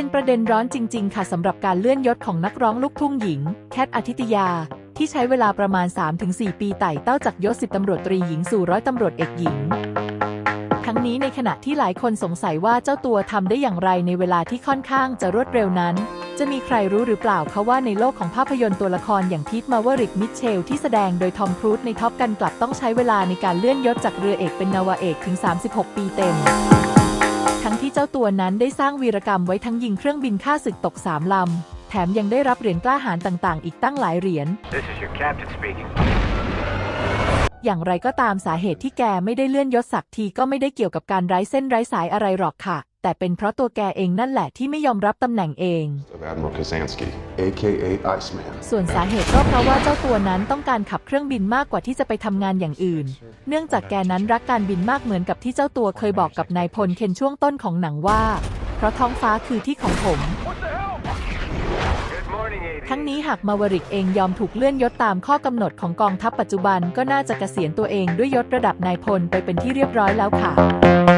เป็นประเด็นร้อนจริง ๆ ค่ะสำหรับการเลื่อนยศของนักร้องลูกทุ่งหญิง แคทอาทิตยา ที่ใช้เวลาประมาณ 3-4 ปีไต่เต้าจากยศสิบตำรวจตรีหญิงสู่ร้อยตำรวจเอกหญิง ทั้งนี้ในขณะที่หลายคนสงสัยว่าเจ้าตัวทำได้อย่างไรในเวลาที่ค่อนข้างจะรวดเร็วนั้น จะมีใครรู้หรือเปล่าคะว่าในโลกของภาพยนตร์ตัวละครอย่างพีทมาวริกมิเชลที่แสดงโดยทอมครูซในท็อปกันกลับต้องใช้เวลาในการเลื่อนยศจากเรือเอกเป็นนาวาเอกถึง 36 ปีเต็ม ทั้งที่เจ้าตัวนั้นได้สร้างวีรกรรมไว้ทั้งยิงเครื่องบินฆ่าศึกตกสามลำ แถมยังได้รับเหรียญกล้าหาญต่างๆ อีกตั้งหลายเหรียญ อย่างไรก็ตามสาเหตุที่แกไม่ได้เลื่อนยศสักทีก็ไม่ได้เกี่ยวกับการไร้เส้นไร้สายอะไรหรอกค่ะ แต่เป็นเพราะตัวแกเองนั่นแหละที่ไม่ยอมรับตำแหน่งเอง of Admiral Kazansky, aka Iceman. ส่วนสาเหตุก็เพราะว่าเจ้าตัวนั้นต้องการขับเครื่องบินมากกว่าที่จะไปทำงานอย่างอื่น เนื่องจากแกนั้นรักการบินมากเหมือนกับที่เจ้าตัวเคยบอกกับนายพลเคนช่วงต้นของหนังว่า เพราะท้องฟ้าคือที่ของผม Good morning, AV. ทั้งนี้หากมาวริกเองยอมถูกเลื่อนยศตามข้อกำหนดของกองทัพปัจจุบันก็น่าจะเกษียณตัวเองด้วยยศระดับนายพลไปเป็นที่เรียบร้อยแล้วค่ะ